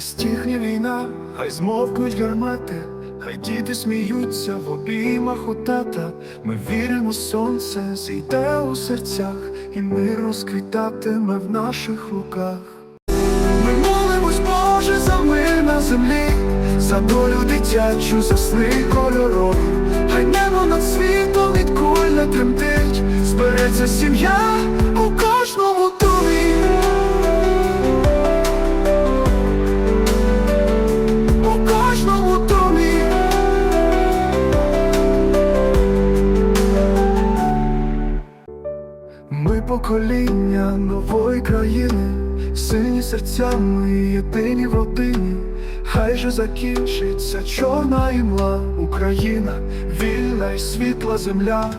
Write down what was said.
стихне війна, хай змовкнуть гармати, хай діти сміються в обіймах у тата. Ми віримо, сонце зійде у серцях, і мир розквітатиме в наших руках. Ми молимось, Боже, за мир на землі, за долю дитячу, за сни кольорові. Хай небо над світом від куль не тремтить, збереться сім'я у Ми покоління нової країни, сині серцями єдині в родині. Хай же закінчиться чорна імла, Україна, вільна й світла земля.